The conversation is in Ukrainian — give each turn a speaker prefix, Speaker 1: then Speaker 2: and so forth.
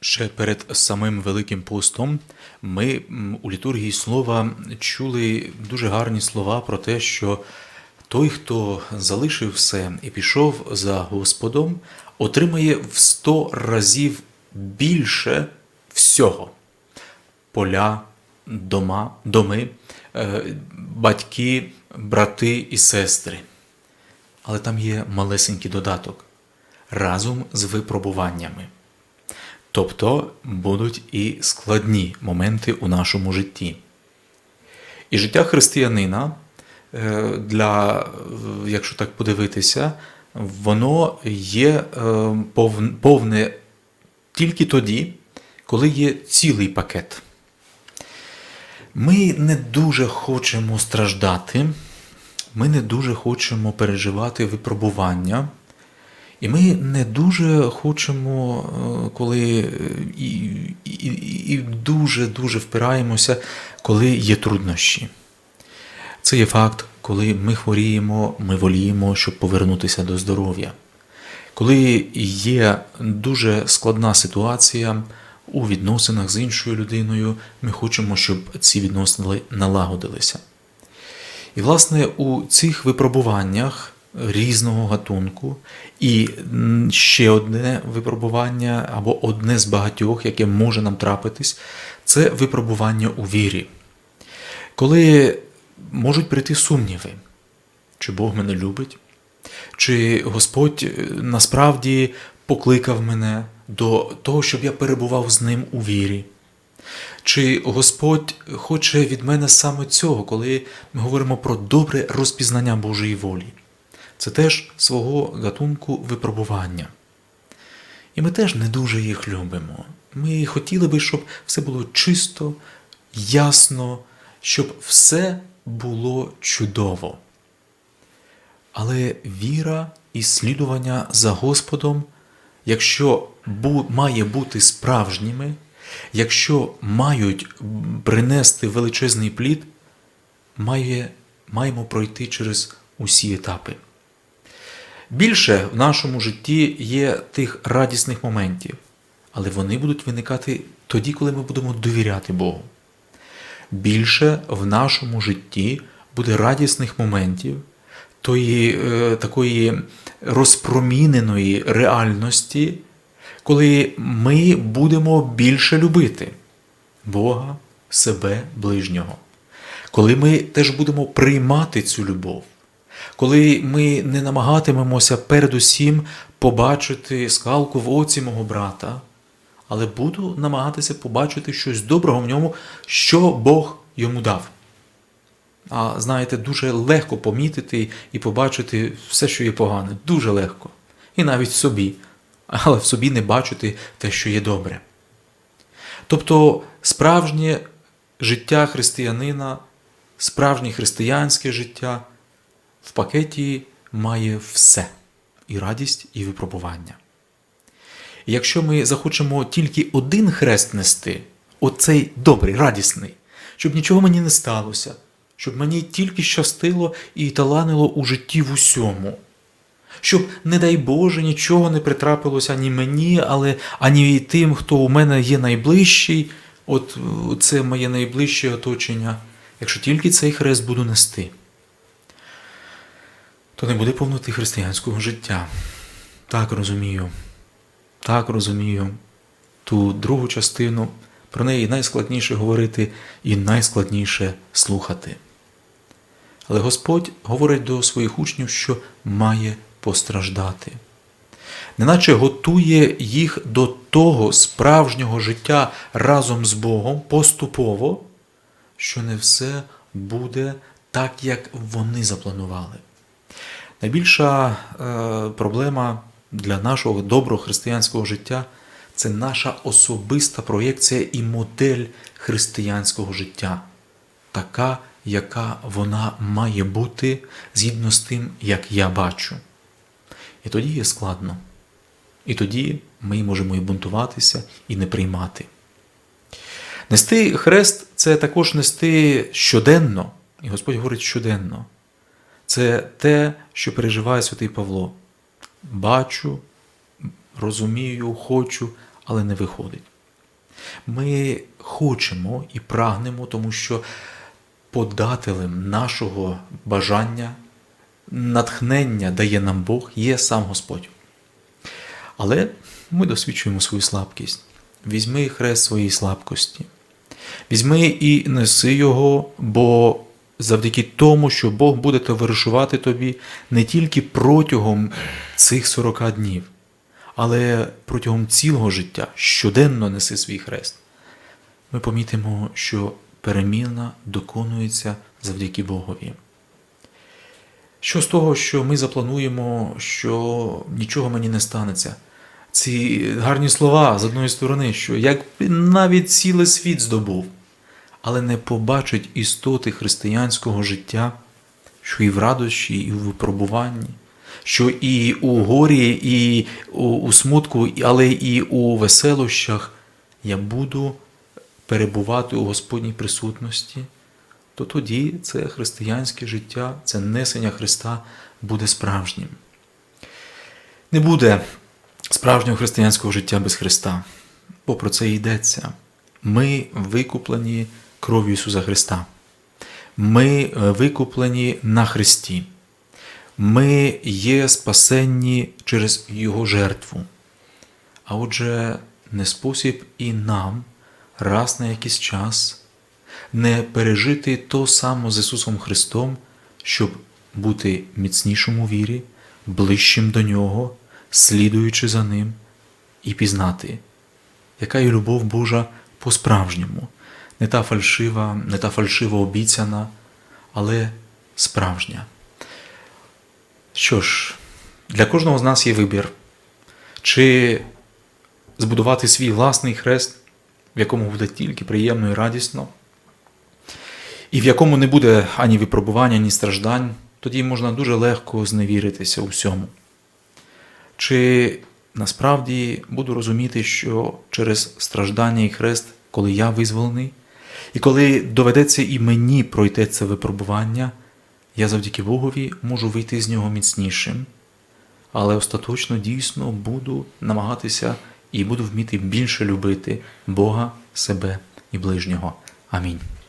Speaker 1: Ще перед самим Великим постом ми у літургії слова чули дуже гарні слова про те, що той, хто залишив все і пішов за Господом, отримає в сто разів більше всього поля, дома, доми, е, батьки, брати і сестри. Але там є малесенький додаток разом з випробуваннями. Тобто будуть і складні моменти у нашому житті. І життя християнина, е, для, е, якщо так подивитися, воно є е, повне тільки тоді, коли є цілий пакет. Ми не дуже хочемо страждати, ми не дуже хочемо переживати випробування. І ми не дуже хочемо, е, коли е, і, і, і дуже-дуже впираємося, коли є труднощі. Це є факт, коли ми хворіємо, ми воліємо, щоб повернутися до здоров'я. Коли є дуже складна ситуація у відносинах з іншою людиною, ми хочемо, щоб ці відносини налагодилися. І, власне, у цих випробуваннях різного гатунку, і ще одне випробування або одне з багатьох, яке може нам трапитись, це випробування у вірі. Коли можуть прийти сумніви, чи Бог мене любить, чи Господь е, насправді покликав мене до того, щоб я перебував з ним у вірі. Чи Господь хоче від мене саме цього, коли ми говоримо про добре розпізнання Божої волі? Це теж свого гатунку випробування. І ми теж не дуже їх любимо. Ми хотіли би, щоб все було чисто, ясно, щоб все було чудово. Але віра і слідування за Господом, якщо має бути справжніми, якщо мають принести величезний плід, має, маємо пройти через усі етапи. Більше в нашому житті є тих радісних моментів, але вони будуть виникати тоді, коли ми будемо довіряти Богу. Більше в нашому житті буде радісних моментів, тої е, такої розпроміненої реальності, коли ми будемо більше любити Бога, себе, ближнього. Коли ми теж будемо приймати цю любов, коли ми не намагатимемося передусім побачити скалку в оці мого брата, але буду намагатися побачити щось доброго в ньому, що Бог йому дав. А знаєте, дуже легко помітити і побачити все, що є погане. Дуже легко. І навіть в собі. Але в собі не бачити те, що є добре. Тобто, справжнє життя християнина, справжнє християнське життя в пакеті має все і радість, і випробування. Якщо ми захочемо тільки один хрест нести, оцей добрий, радісний, щоб нічого мені не сталося, щоб мені тільки щастило і таланило у житті в усьому, щоб, не дай Боже, нічого не притрапилося ані мені, але ані тим, хто у мене є найближчий, от це моє найближче оточення, якщо тільки цей хрест буду нести, то не буде повноти християнського життя. Так розумію. Так розумію ту другу частину, про неї найскладніше говорити і найскладніше слухати. Але Господь говорить до своїх учнів, що має постраждати, неначе готує їх до того справжнього життя разом з Богом поступово, що не все буде так, як вони запланували. Найбільша е, проблема для нашого доброго християнського життя це наша особиста проєкція і модель християнського життя, така, яка вона має бути згідно з тим, як я бачу. І тоді є складно. І тоді ми можемо і бунтуватися, і не приймати. Нести хрест це також нести щоденно, і Господь говорить щоденно. Це те, що переживає святий Павло. Бачу, розумію, хочу, але не виходить. Ми хочемо і прагнемо, тому що подателем нашого бажання, натхнення дає нам Бог, є сам Господь. Але ми досвідчуємо свою слабкість. Візьми хрест своєї слабкості. Візьми і неси його, бо завдяки тому, що Бог буде товаришувати тобі не тільки протягом цих 40 днів, але протягом цілого життя щоденно неси свій хрест. Ми помітимо, що переміна доконується завдяки Богові. Що з того, що ми заплануємо, що нічого мені не станеться? Ці гарні слова з одної сторони, що як навіть цілий світ здобув, але не побачить істоти християнського життя, що і в радощі, і в випробуванні, що і у горі, і у, смутку, але і у веселощах я буду перебувати у Господній присутності, то тоді це християнське життя, це несення Христа буде справжнім. Не буде справжнього християнського життя без Христа, бо про це йдеться. Ми викуплені кров'ю Ісуса Христа. Ми е, викуплені на Христі. Ми є спасенні через Його жертву. А отже, не спосіб і нам раз на якийсь час не пережити то само з Ісусом Христом, щоб бути міцнішим у вірі, ближчим до Нього, слідуючи за Ним, і пізнати, яка є любов Божа по-справжньому, не та фальшива, не та фальшиво обіцяна, але справжня. Що ж, для кожного з нас є вибір, чи збудувати свій власний хрест, в якому буде тільки приємно і радісно, і в якому не буде ані випробування, ані страждань, тоді можна дуже легко зневіритися у всьому. Чи насправді буду розуміти, що через страждання і хрест, коли я визволений, і коли доведеться і мені пройти це випробування, я завдяки Богові можу вийти з нього міцнішим, але остаточно дійсно буду намагатися і буду вміти більше любити Бога, себе і ближнього. Амінь.